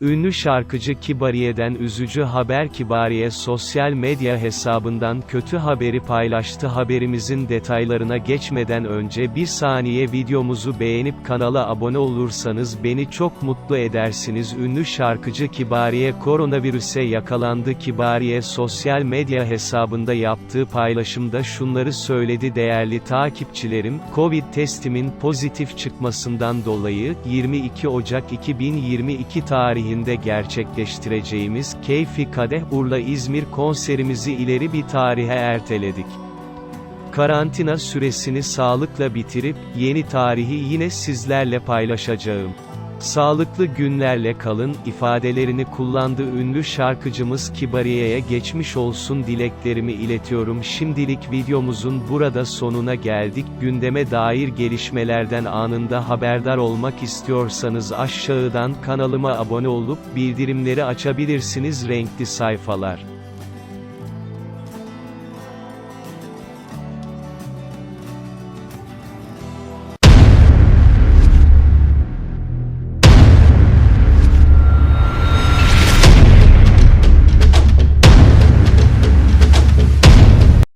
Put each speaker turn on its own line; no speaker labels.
Ünlü şarkıcı Kibariye'den üzücü haber Kibariye sosyal medya hesabından kötü haberi paylaştı. Haberimizin detaylarına geçmeden önce bir saniye videomuzu beğenip kanala abone olursanız beni çok mutlu edersiniz. Ünlü şarkıcı Kibariye koronavirüse yakalandı. Kibariye sosyal medya hesabında yaptığı paylaşımda şunları söyledi. Değerli takipçilerim, Covid testimin pozitif çıkmasından dolayı, 22 Ocak 2022 tarihinde gerçekleştireceğimiz Keyfi Kadeh Urla İzmir konserimizi ileri bir tarihe erteledik. Karantina süresini sağlıkla bitirip, yeni tarihi yine sizlerle paylaşacağım. Sağlıklı günlerle kalın, ifadelerini kullandığı ünlü şarkıcımız Kibariye'ye geçmiş olsun dileklerimi iletiyorum. Şimdilik videomuzun burada sonuna geldik. Gündeme dair gelişmelerden anında haberdar olmak istiyorsanız aşağıdan kanalıma abone olup bildirimleri açabilirsiniz renkli sayfalar.